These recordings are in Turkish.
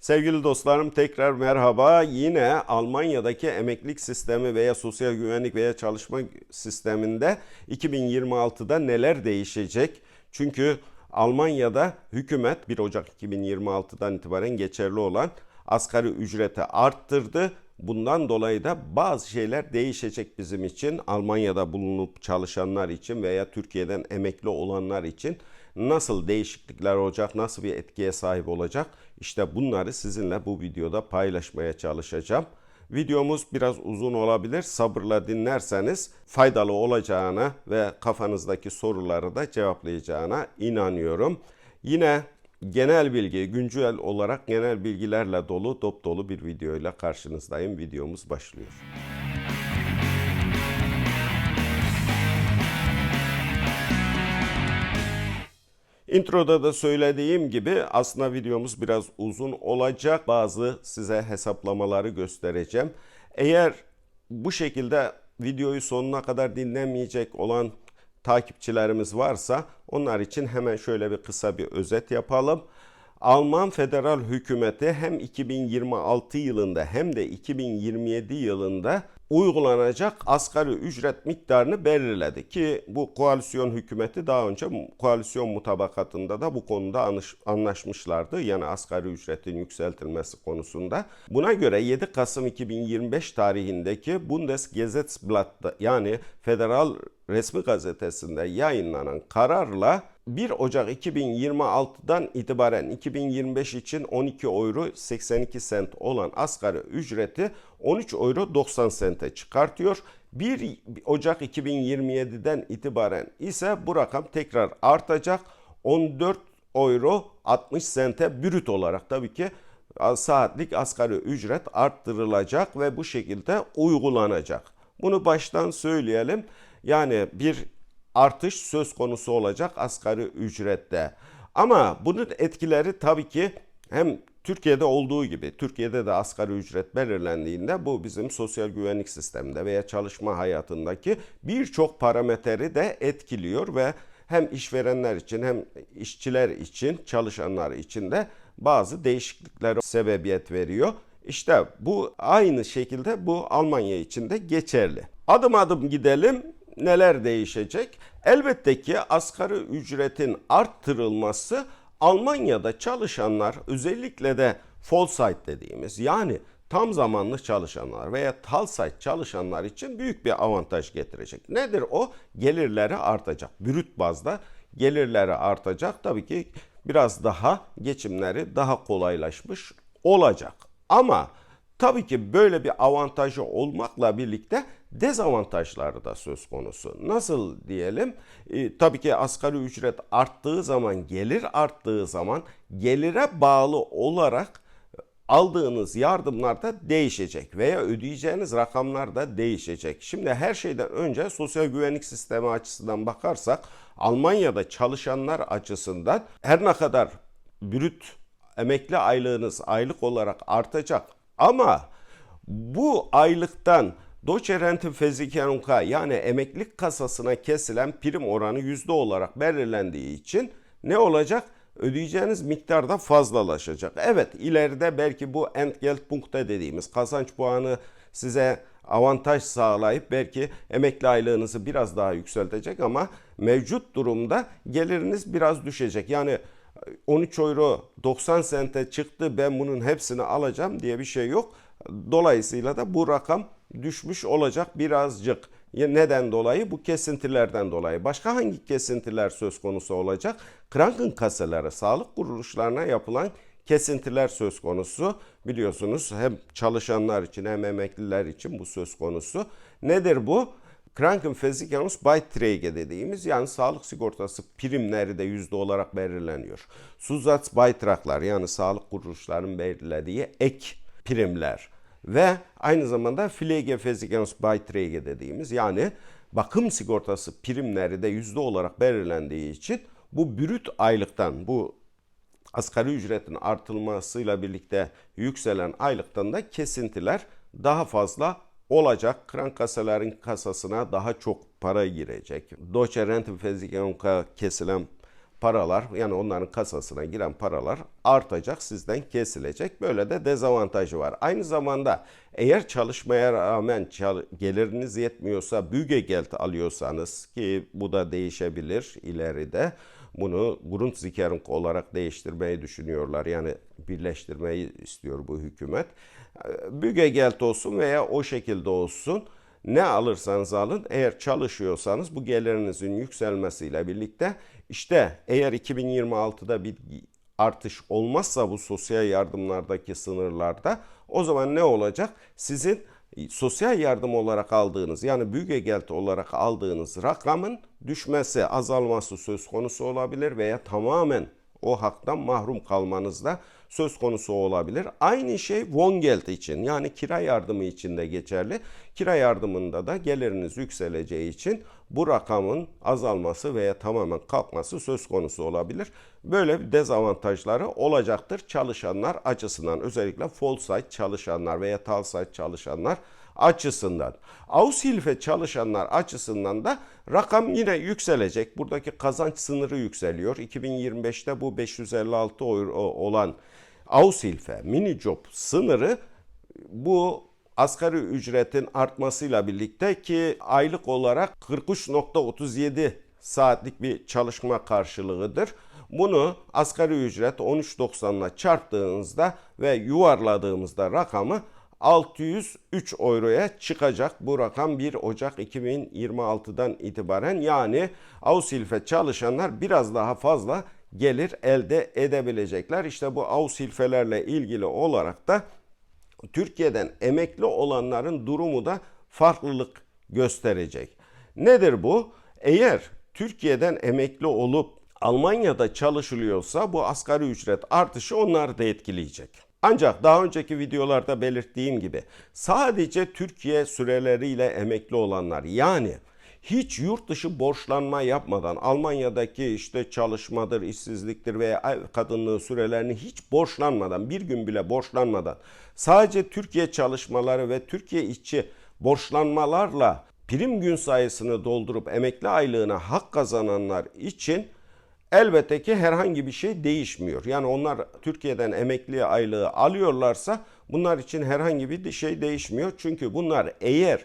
Sevgili dostlarım tekrar merhaba. Yine Almanya'daki emeklilik sistemi veya sosyal güvenlik veya çalışma sisteminde 2026'da neler değişecek? Çünkü Almanya'da hükümet 1 Ocak 2026'dan itibaren geçerli olan asgari ücreti arttırdı. Bundan dolayı da bazı şeyler değişecek bizim için. Almanya'da bulunup çalışanlar için veya Türkiye'den emekli olanlar için nasıl değişiklikler olacak, nasıl bir etkiye sahip olacak? İşte bunları sizinle bu videoda paylaşmaya çalışacağım. Videomuz biraz uzun olabilir. Sabırla dinlerseniz faydalı olacağına ve kafanızdaki soruları da cevaplayacağına inanıyorum. Yine genel bilgi, güncel olarak genel bilgilerle dolu, dop dolu bir videoyla karşınızdayım. Videomuz başlıyor. Introda da söylediğim gibi aslında videomuz biraz uzun olacak. Bazı size hesaplamaları göstereceğim. Eğer bu şekilde videoyu sonuna kadar dinlemeyecek olan takipçilerimiz varsa onlar için hemen şöyle bir kısa bir özet yapalım. Alman federal hükümeti hem 2026 yılında hem de 2027 yılında uygulanacak asgari ücret miktarını belirledi ki bu koalisyon hükümeti daha önce koalisyon mutabakatında da bu konuda anlaşmışlardı. Yani asgari ücretin yükseltilmesi konusunda. Buna göre 7 Kasım 2025 tarihindeki Bundesgesetzblatt'ta yani federal resmi gazetesinde yayınlanan kararla 1 Ocak 2026'dan itibaren 2025 için 12 euro 82 sent olan asgari ücreti 13 euro 90 sente çıkartıyor. 1 Ocak 2027'den itibaren ise bu rakam tekrar artacak. 14 euro 60 sente brüt olarak tabii ki saatlik asgari ücret arttırılacak ve bu şekilde uygulanacak. Bunu baştan söyleyelim. Yani bir artış söz konusu olacak asgari ücrette. Ama bunun etkileri tabii ki hem Türkiye'de olduğu gibi Türkiye'de de asgari ücret belirlendiğinde bu bizim sosyal güvenlik sisteminde veya çalışma hayatındaki birçok parametreyi de etkiliyor ve hem işverenler için hem işçiler için çalışanlar için de bazı değişikliklere sebebiyet veriyor. İşte bu aynı şekilde bu Almanya için de geçerli. Adım adım gidelim neler değişecek? Elbette ki asgari ücretin arttırılması Almanya'da çalışanlar özellikle de Vollzeit dediğimiz yani tam zamanlı çalışanlar veya Teilzeit çalışanlar için büyük bir avantaj getirecek. Nedir o? Gelirleri artacak. Brüt bazda gelirleri artacak. Tabii ki biraz daha geçimleri daha kolaylaşmış olacak. Ama tabii ki böyle bir avantajı olmakla birlikte dezavantajları da söz konusu. Nasıl diyelim? E, tabii ki asgari ücret arttığı zaman, gelir arttığı zaman gelire bağlı olarak aldığınız yardımlar da değişecek veya ödeyeceğiniz rakamlar da değişecek. Şimdi her şeyden önce sosyal güvenlik sistemi açısından bakarsak Almanya'da çalışanlar açısından her ne kadar brüt emekli aylığınız aylık olarak artacak ama bu aylıktan Deutsche Rentenversicherung yani emeklilik kasasına kesilen prim oranı yüzde olarak belirlendiği için ne olacak? Ödeyeceğiniz miktar da fazlalaşacak. Evet ileride belki bu Entgeltpunkte dediğimiz kazanç puanı size avantaj sağlayıp belki emekli aylığınızı biraz daha yükseltecek ama mevcut durumda geliriniz biraz düşecek. Yani 13 euro 90 sente çıktı ben bunun hepsini alacağım diye bir şey yok. Dolayısıyla da bu rakam düşmüş olacak birazcık. Neden dolayı? Bu kesintilerden dolayı. Başka hangi kesintiler söz konusu olacak? Krankenkaseleri, sağlık kuruluşlarına yapılan kesintiler söz konusu. Biliyorsunuz hem çalışanlar için hem emekliler için bu söz konusu. Nedir bu? Krankenversicherungsbeiträge dediğimiz yani sağlık sigortası primleri de yüzde olarak belirleniyor. Zusatzbeitraglar yani sağlık kuruluşlarının belirlediği ek primler ve aynı zamanda Pflegeversicherungsbeiträge dediğimiz yani bakım sigortası primleri de yüzde olarak belirlendiği için bu brüt aylıktan bu asgari ücretin artılmasıyla birlikte yükselen aylıktan da kesintiler daha fazla olacak. Krankaselerin kasasına daha çok para girecek. Deutsche Rentenversicherung'a kesilen paralar yani onların kasasına giren paralar artacak, sizden kesilecek. Böyle de dezavantajı var. Aynı zamanda eğer çalışmaya rağmen geliriniz yetmiyorsa Bügegeld alıyorsanız ki bu da değişebilir ileride. Bunu Grundsicherung olarak değiştirmeyi düşünüyorlar. Yani birleştirmeyi istiyor bu hükümet. Bügegeld olsun veya o şekilde olsun ne alırsanız alın eğer çalışıyorsanız bu gelirinizin yükselmesiyle birlikte işte eğer 2026'da bir artış olmazsa bu sosyal yardımlardaki sınırlarda o zaman ne olacak? Sizin sosyal yardım olarak aldığınız yani Bügegeld olarak aldığınız rakamın düşmesi, azalması söz konusu olabilir veya tamamen o haktan mahrum kalmanız da söz konusu olabilir. Aynı şey Wohngeld için yani kira yardımı için de geçerli. Kira yardımında da geliriniz yükseleceği için bu rakamın azalması veya tamamen kalkması söz konusu olabilir. Böyle bir dezavantajları olacaktır çalışanlar açısından. Özellikle full site çalışanlar veya tal site çalışanlar açısından. Aushilfe çalışanlar açısından da rakam yine yükselecek. Buradaki kazanç sınırı yükseliyor. 2025'te bu 556 euro olan Aushilfe mini job sınırı bu asgari ücretin artmasıyla birlikte ki aylık olarak 43.37 saatlik bir çalışma karşılığıdır. Bunu asgari ücret 13.90'la çarptığınızda ve yuvarladığımızda rakamı 603 euroya çıkacak. Bu rakam 1 Ocak 2026'dan itibaren yani Aushilfe çalışanlar biraz daha fazla gelir elde edebilecekler. İşte bu Aushilfelerle ilgili olarak da Türkiye'den emekli olanların durumu da farklılık gösterecek. Nedir bu? Eğer Türkiye'den emekli olup Almanya'da çalışılıyorsa bu asgari ücret artışı onları da etkileyecek. Ancak daha önceki videolarda belirttiğim gibi sadece Türkiye süreleriyle emekli olanlar yani hiç yurt dışı borçlanma yapmadan Almanya'daki işte çalışmadır, işsizliktir veya kadınlığı sürelerini hiç borçlanmadan bir gün bile borçlanmadan sadece Türkiye çalışmaları ve Türkiye içi borçlanmalarla prim gün sayısını doldurup emekli aylığına hak kazananlar için elbette ki herhangi bir şey değişmiyor. Yani onlar Türkiye'den emekli aylığı alıyorlarsa bunlar için herhangi bir şey değişmiyor. Çünkü bunlar eğer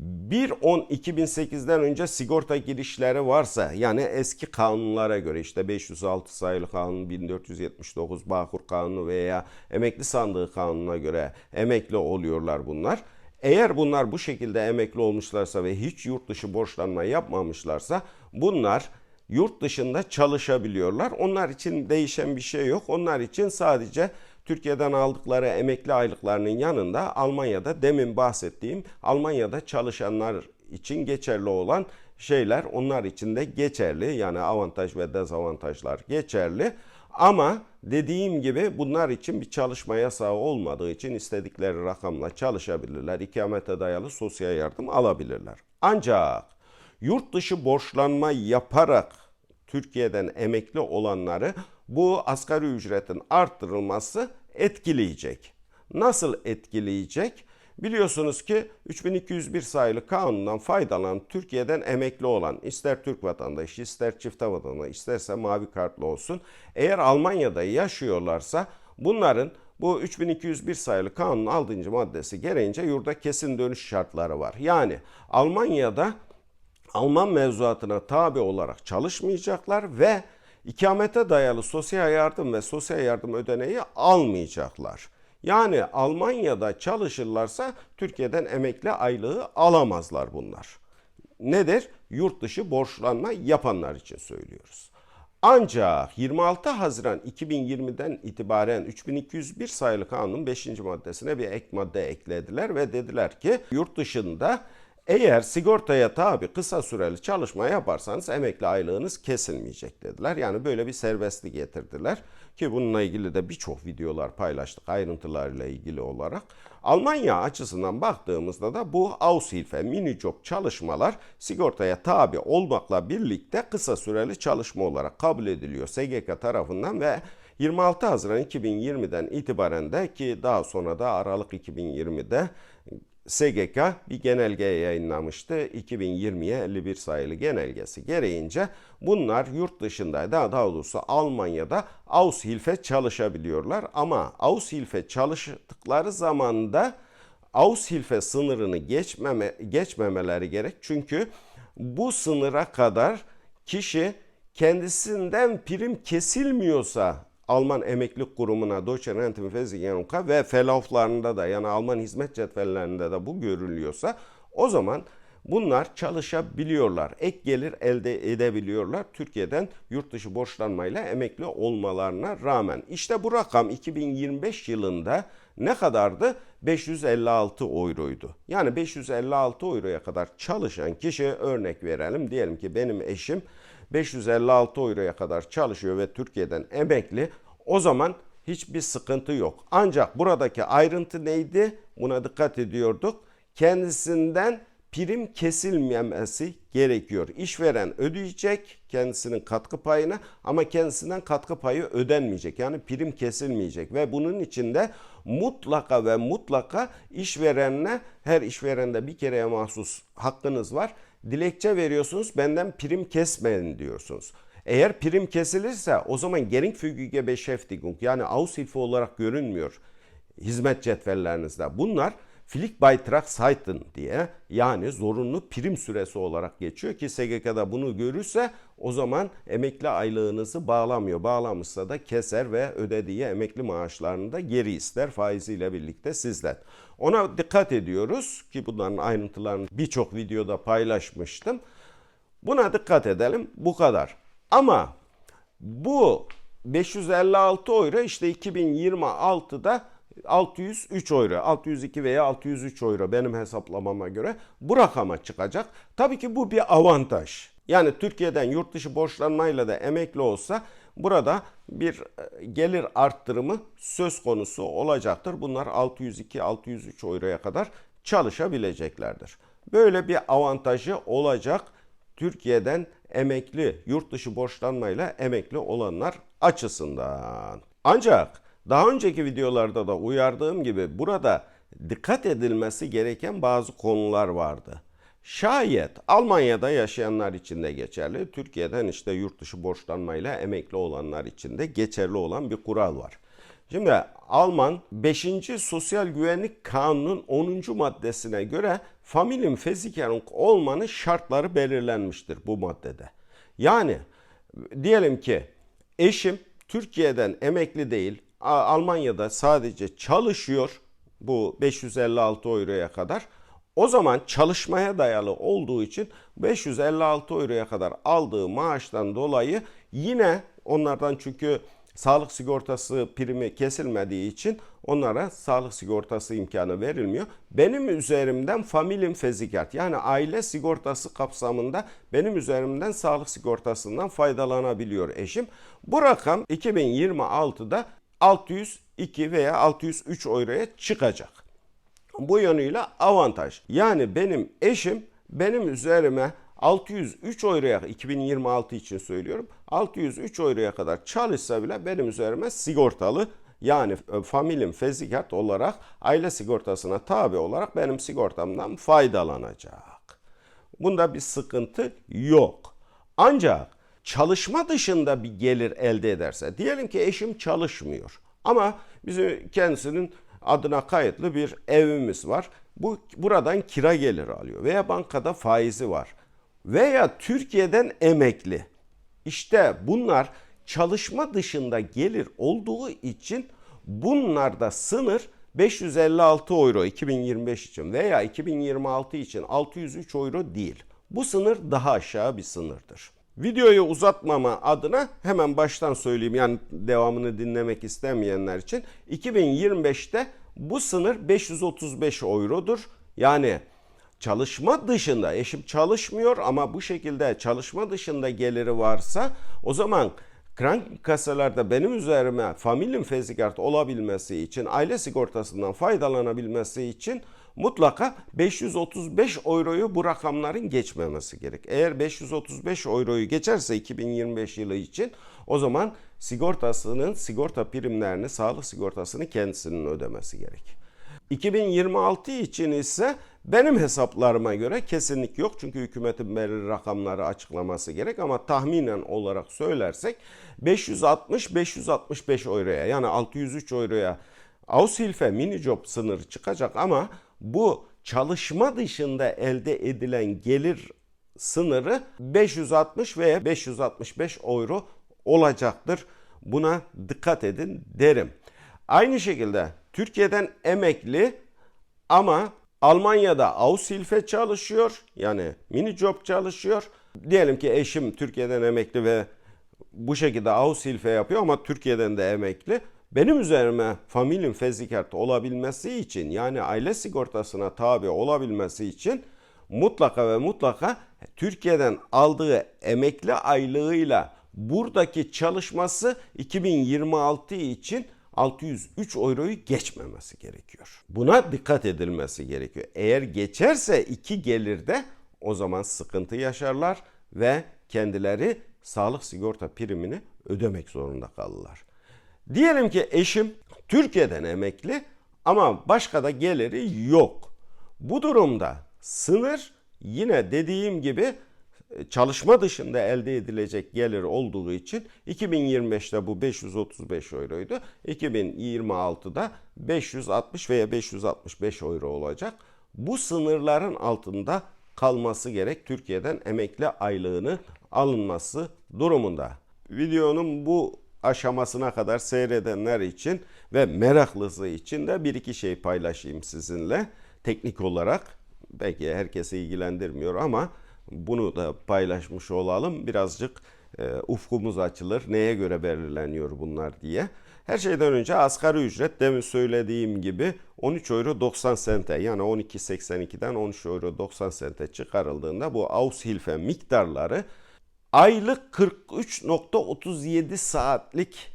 1.10.2008'den önce sigorta girişleri varsa yani eski kanunlara göre işte 506 sayılı kanun 1479 Bağkur kanunu veya emekli sandığı kanununa göre emekli oluyorlar bunlar. Eğer bunlar bu şekilde emekli olmuşlarsa ve hiç yurt dışı borçlanma yapmamışlarsa bunlar yurt dışında çalışabiliyorlar. Onlar için değişen bir şey yok. Onlar için sadece Türkiye'den aldıkları emekli aylıklarının yanında Almanya'da demin bahsettiğim Almanya'da çalışanlar için geçerli olan şeyler onlar için de geçerli. Yani avantaj ve dezavantajlar geçerli. Ama dediğim gibi bunlar için bir çalışma yasağı olmadığı için istedikleri rakamla çalışabilirler. İkamete dayalı sosyal yardım alabilirler. Ancak yurt dışı borçlanma yaparak Türkiye'den emekli olanları bu asgari ücretin arttırılması etkileyecek. Nasıl etkileyecek? Biliyorsunuz ki 3201 sayılı kanundan faydalanan Türkiye'den emekli olan ister Türk vatandaşı ister çifte vatandaşı isterse mavi kartlı olsun eğer Almanya'da yaşıyorlarsa bunların bu 3201 sayılı kanunun 6. maddesi gereğince yurda kesin dönüş şartları var. Yani Almanya'da Alman mevzuatına tabi olarak çalışmayacaklar ve ikamete dayalı sosyal yardım ve sosyal yardım ödeneği almayacaklar. Yani Almanya'da çalışırlarsa Türkiye'den emekli aylığı alamazlar bunlar. Nedir? Yurt dışı borçlanma yapanlar için söylüyoruz. Ancak 26 Haziran 2020'den itibaren 3201 sayılı kanunun 5. maddesine bir ek madde eklediler ve dediler ki yurt dışında eğer sigortaya tabi kısa süreli çalışma yaparsanız emekli aylığınız kesilmeyecek dediler. Yani böyle bir serbestlik getirdiler ki bununla ilgili de birçok videolar paylaştık ayrıntılarıyla ilgili olarak. Almanya açısından baktığımızda da bu Aushilfe mini job çalışmalar sigortaya tabi olmakla birlikte kısa süreli çalışma olarak kabul ediliyor SGK tarafından ve 26 Haziran 2020'den itibaren de ki daha sonra da Aralık 2020'de SGK bir genelge yayınlamıştı. 2020'ye 51 sayılı genelgesi gereğince bunlar yurt dışında daha doğrusu Almanya'da Aushilfe çalışabiliyorlar. Ama Aushilfe çalıştıkları zaman da Aushilfe sınırını geçmeme, geçmemeleri gerek. Çünkü bu sınıra kadar kişi kendisinden prim kesilmiyorsa Alman Emeklilik Kurumu'na Deutsche Rentenversicherung ve felaflarında da yani Alman hizmet cetvellerinde de bu görülüyorsa o zaman bunlar çalışabiliyorlar. Ek gelir elde edebiliyorlar. Türkiye'den yurt dışı borçlanmayla emekli olmalarına rağmen. İşte bu rakam 2025 yılında ne kadardı? 556 euroydu. Yani 556 euroya kadar çalışan kişi örnek verelim. Diyelim ki benim eşim 556 euroya kadar çalışıyor ve Türkiye'den emekli. O zaman hiçbir sıkıntı yok. Ancak buradaki ayrıntı neydi? Buna dikkat ediyorduk. Kendisinden prim kesilmemesi gerekiyor. İşveren ödeyecek kendisinin katkı payını ama kendisinden katkı payı ödenmeyecek. Yani prim kesilmeyecek ve bunun içinde mutlaka ve mutlaka işverenine her işverende bir kereye mahsus hakkınız var. Dilekçe veriyorsunuz benden prim kesmeyin diyorsunuz. Eğer prim kesilirse o zaman geringfügige Beschäftigung yani Aushilfe olarak görünmüyor hizmet cetvellerinizde. Bunlar Pflichtbeitragszeiten diye yani zorunlu prim süresi olarak geçiyor ki SGK'da bunu görürse o zaman emekli aylığınızı bağlamıyor. Bağlamışsa da keser ve ödediği emekli maaşlarını da geri ister faiziyle birlikte sizden. Ona dikkat ediyoruz ki bunların ayrıntılarını birçok videoda paylaşmıştım. Buna dikkat edelim bu kadar. Ama bu 556 euro işte 2026'da 603 euro, 602 veya 603 euro benim hesaplamama göre bu rakama çıkacak. Tabii ki bu bir avantaj. Yani Türkiye'den yurt dışı borçlanmayla da emekli olsa burada bir e, gelir arttırımı söz konusu olacaktır. Bunlar 602-603 euroya kadar çalışabileceklerdir. Böyle bir avantajı olacak Türkiye'den emekli yurt dışı borçlanmayla emekli olanlar açısından. Ancak daha önceki videolarda da uyardığım gibi burada dikkat edilmesi gereken bazı konular vardı. Şayet Almanya'da yaşayanlar için de geçerli, Türkiye'den işte yurt dışı borçlanmayla emekli olanlar için de geçerli olan bir kural var. Şimdi Alman 5. Sosyal Güvenlik Kanunu'nun 10. maddesine göre Familienversicherung olmanın şartları belirlenmiştir bu maddede. Yani diyelim ki eşim Türkiye'den emekli değil, Almanya'da sadece çalışıyor bu 556 euroya kadar. O zaman çalışmaya dayalı olduğu için 556 euroya kadar aldığı maaştan dolayı yine onlardan çünkü sağlık sigortası primi kesilmediği için onlara sağlık sigortası imkanı verilmiyor. Benim üzerimden familim fezikat yani aile sigortası kapsamında benim üzerimden sağlık sigortasından faydalanabiliyor eşim. Bu rakam 2026'da 602 veya 603 euroya çıkacak. Bu yönüyle avantaj. Yani benim eşim benim üzerime 603 euroya 2026 için söylüyorum. 603 euroya kadar çalışsa bile benim üzerime sigortalı yani e, familim fezikat olarak aile sigortasına tabi olarak benim sigortamdan faydalanacak. Bunda bir sıkıntı yok. Ancak çalışma dışında bir gelir elde ederse diyelim ki eşim çalışmıyor ama bizim kendisinin adına kayıtlı bir evimiz var. Bu buradan kira geliri alıyor veya bankada faizi var veya Türkiye'den emekli. İşte bunlar çalışma dışında gelir olduğu için bunlarda sınır 556 euro 2025 için veya 2026 için 603 euro değil. Bu sınır daha aşağı bir sınırdır. Videoyu uzatmama adına hemen baştan söyleyeyim yani devamını dinlemek istemeyenler için 2025'te bu sınır 535 eurodur. Yani çalışma dışında eşim çalışmıyor ama bu şekilde çalışma dışında geliri varsa o zaman kasalarda benim üzerime familim fezikart olabilmesi için aile sigortasından faydalanabilmesi için mutlaka 535 euroyu bu rakamların geçmemesi gerek. Eğer 535 euroyu geçerse 2025 yılı için o zaman sigortasının sigorta primlerini, sağlık sigortasını kendisinin ödemesi gerek. 2026 için ise benim hesaplarıma göre kesinlik yok. Çünkü hükümetin belirli rakamları açıklaması gerek ama tahminen olarak söylersek 560-565 euroya yani 603 euroya Aushilfe mini job sınırı çıkacak ama bu çalışma dışında elde edilen gelir sınırı 560 veya 565 euro olacaktır. Buna dikkat edin derim. Aynı şekilde Türkiye'den emekli ama Almanya'da Aushilfe çalışıyor. Yani mini job çalışıyor. Diyelim ki eşim Türkiye'den emekli ve bu şekilde Aushilfe yapıyor ama Türkiye'den de emekli. Benim üzerime familin fezikart olabilmesi için yani aile sigortasına tabi olabilmesi için mutlaka ve mutlaka Türkiye'den aldığı emekli aylığıyla buradaki çalışması 2026 için 603 euroyu geçmemesi gerekiyor. Buna dikkat edilmesi gerekiyor. Eğer geçerse iki gelirde o zaman sıkıntı yaşarlar ve kendileri sağlık sigorta primini ödemek zorunda kalırlar. Diyelim ki eşim Türkiye'den emekli ama başka da geliri yok. Bu durumda sınır yine dediğim gibi çalışma dışında elde edilecek gelir olduğu için 2025'te bu 535 euroydu. 2026'da 560 veya 565 euro olacak. Bu sınırların altında kalması gerek Türkiye'den emekli aylığını alınması durumunda. Videonun bu aşamasına kadar seyredenler için ve meraklısı için de bir iki şey paylaşayım sizinle. Teknik olarak belki herkesi ilgilendirmiyor ama bunu da paylaşmış olalım. Birazcık e, ufkumuz açılır. Neye göre belirleniyor bunlar diye. Her şeyden önce asgari ücret demin söylediğim gibi 13 euro 90 sente yani 12.82'den 13 euro 90 sente çıkarıldığında bu Aushilfe miktarları aylık 43.37 saatlik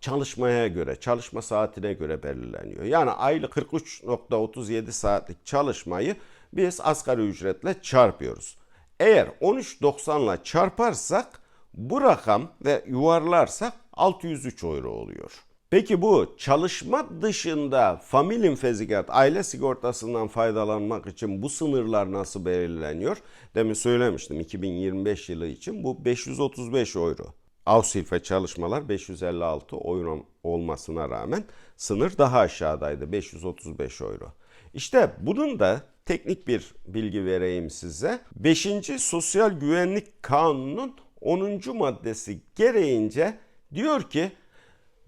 çalışmaya göre, çalışma saatine göre belirleniyor. Yani aylık 43.37 saatlik çalışmayı biz asgari ücretle çarpıyoruz. Eğer 13.90 ile çarparsak bu rakam ve yuvarlarsak 603 euro oluyor. Peki bu çalışma dışında Familin Fezigat aile sigortasından faydalanmak için bu sınırlar nasıl belirleniyor? Demin söylemiştim 2025 yılı için bu 535 euro. Aushilfe çalışmalar 556 euro olmasına rağmen sınır daha aşağıdaydı 535 euro. İşte bunun da teknik bir bilgi vereyim size. 5. Sosyal Güvenlik Kanunu'nun 10. maddesi gereğince diyor ki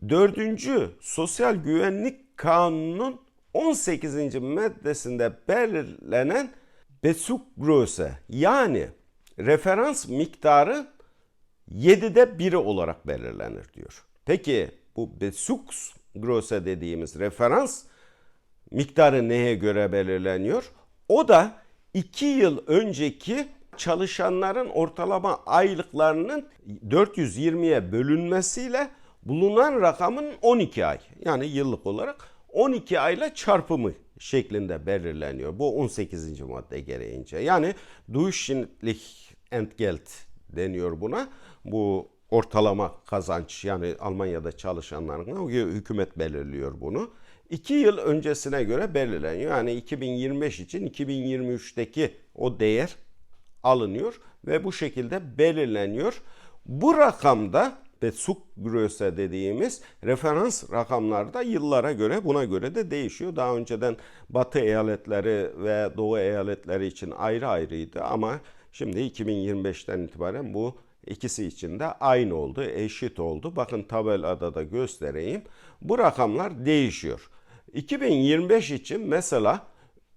4. Sosyal Güvenlik Kanunu'nun 18. maddesinde belirlenen Besugröse yani referans miktarı 7'de biri olarak belirlenir diyor. Peki bu Besugröse dediğimiz referans miktarı neye göre belirleniyor? O da 2 yıl önceki çalışanların ortalama aylıklarının 420'ye bölünmesiyle bulunan rakamın 12 ay yani yıllık olarak 12 ayla çarpımı şeklinde belirleniyor. Bu 18. madde gereğince. Yani Durchschnittlich Entgelt deniyor buna. Bu ortalama kazanç yani Almanya'da çalışanların hükümet belirliyor bunu. 2 yıl öncesine göre belirleniyor. Yani 2025 için 2023'teki o değer alınıyor ve bu şekilde belirleniyor. Bu rakamda Bezugröße dediğimiz referans rakamlarda yıllara göre buna göre de değişiyor. Daha önceden Batı eyaletleri ve Doğu eyaletleri için ayrı ayrıydı ama şimdi 2025'ten itibaren bu ikisi için de aynı oldu, eşit oldu. Bakın tabelada da göstereyim. Bu rakamlar değişiyor. 2025 için mesela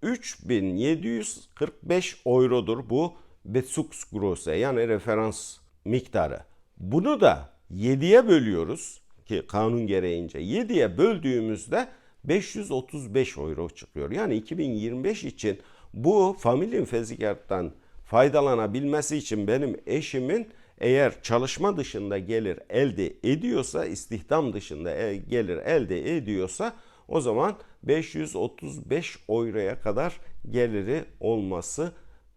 3745 eurodur bu Bezugsgröße yani referans miktarı. Bunu da 7'ye bölüyoruz ki kanun gereğince 7'ye böldüğümüzde 535 euro çıkıyor. Yani 2025 için bu Familin Fezikart'tan faydalanabilmesi için benim eşimin eğer çalışma dışında gelir elde ediyorsa, istihdam dışında e, gelir elde ediyorsa o zaman 535 euroya kadar geliri olması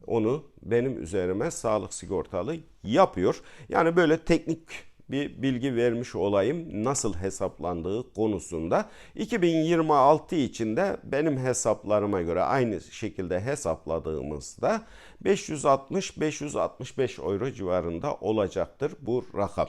onu benim üzerime sağlık sigortalı yapıyor. Yani böyle teknik bir bilgi vermiş olayım nasıl hesaplandığı konusunda. 2026 için de benim hesaplarıma göre aynı şekilde hesapladığımızda 560-565 euro civarında olacaktır bu rakam.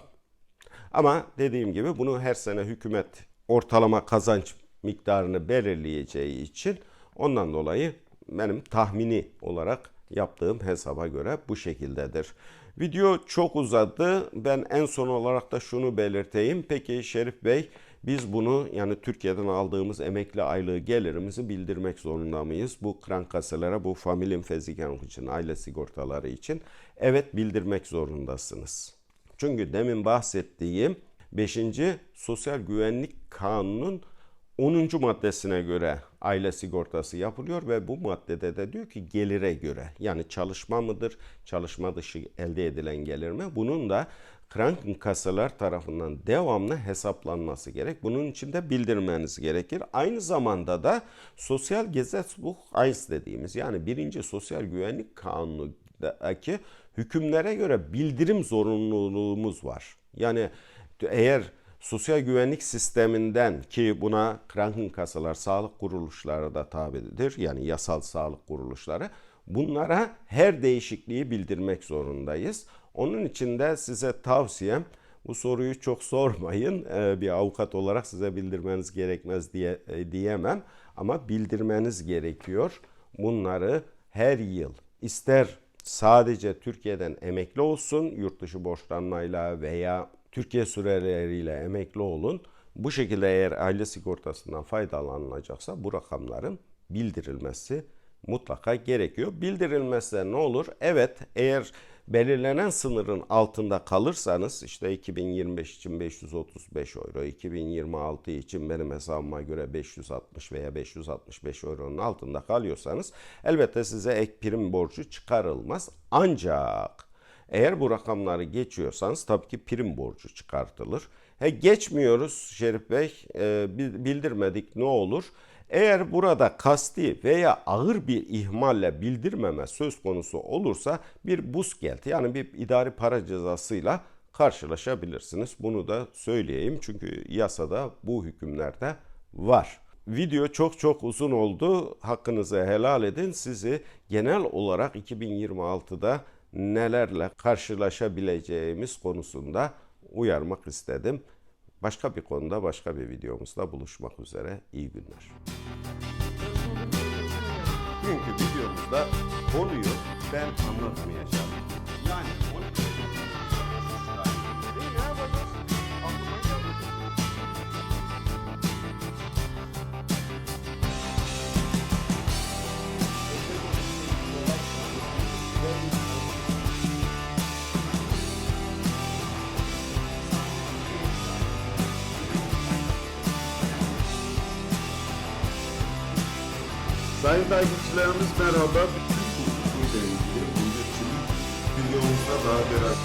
Ama dediğim gibi bunu her sene hükümet ortalama kazanç miktarını belirleyeceği için ondan dolayı benim tahmini olarak yaptığım hesaba göre bu şekildedir. Video çok uzadı. Ben en son olarak da şunu belirteyim. Peki Şerif Bey biz bunu yani Türkiye'den aldığımız emekli aylığı gelirimizi bildirmek zorunda mıyız? Bu krankaselere, bu familin feziken için, aile sigortaları için evet bildirmek zorundasınız. Çünkü demin bahsettiğim 5. Sosyal Güvenlik Kanunu'nun 10. maddesine göre aile sigortası yapılıyor ve bu maddede de diyor ki gelire göre yani çalışma mıdır, çalışma dışı elde edilen gelir mi? Bunun da Krankenkasalar tarafından devamlı hesaplanması gerek. Bunun için de bildirmeniz gerekir. Aynı zamanda da Sosyal Gesetzbuch 1 dediğimiz yani birinci Sosyal Güvenlik Kanunu'ndaki hükümlere göre bildirim zorunluluğumuz var. Yani eğer sosyal güvenlik sisteminden ki buna Krankenkasalar, sağlık kuruluşları da tabidir. Yani yasal sağlık kuruluşları. Bunlara her değişikliği bildirmek zorundayız. Onun için de size tavsiyem bu soruyu çok sormayın. Ee, bir avukat olarak size bildirmeniz gerekmez diye e, diyemem ama bildirmeniz gerekiyor. Bunları her yıl ister sadece Türkiye'den emekli olsun yurt dışı borçlanmayla veya Türkiye süreleriyle emekli olun. Bu şekilde eğer aile sigortasından faydalanılacaksa bu rakamların bildirilmesi mutlaka gerekiyor. Bildirilmezse ne olur? Evet eğer belirlenen sınırın altında kalırsanız işte 2025 için 535 euro, 2026 için benim hesabıma göre 560 veya 565 euronun altında kalıyorsanız elbette size ek prim borcu çıkarılmaz. Ancak eğer bu rakamları geçiyorsanız tabii ki prim borcu çıkartılır. He, geçmiyoruz Şerif Bey, e, bildirmedik ne olur? Eğer burada kasti veya ağır bir ihmalle bildirmeme söz konusu olursa bir buskelt yani bir idari para cezasıyla karşılaşabilirsiniz. Bunu da söyleyeyim çünkü yasada bu hükümlerde var. Video çok çok uzun oldu. Hakkınızı helal edin. Sizi genel olarak 2026'da nelerle karşılaşabileceğimiz konusunda uyarmak istedim. Başka bir konuda başka bir videomuzda buluşmak üzere. İyi günler. Bugünkü videomuzda konuyu ben anlatmayacağım. Sayın takipçilerimiz merhaba. Bütün hukukuyla ilgili, milliyetçilik videomuzda daha Merhaba,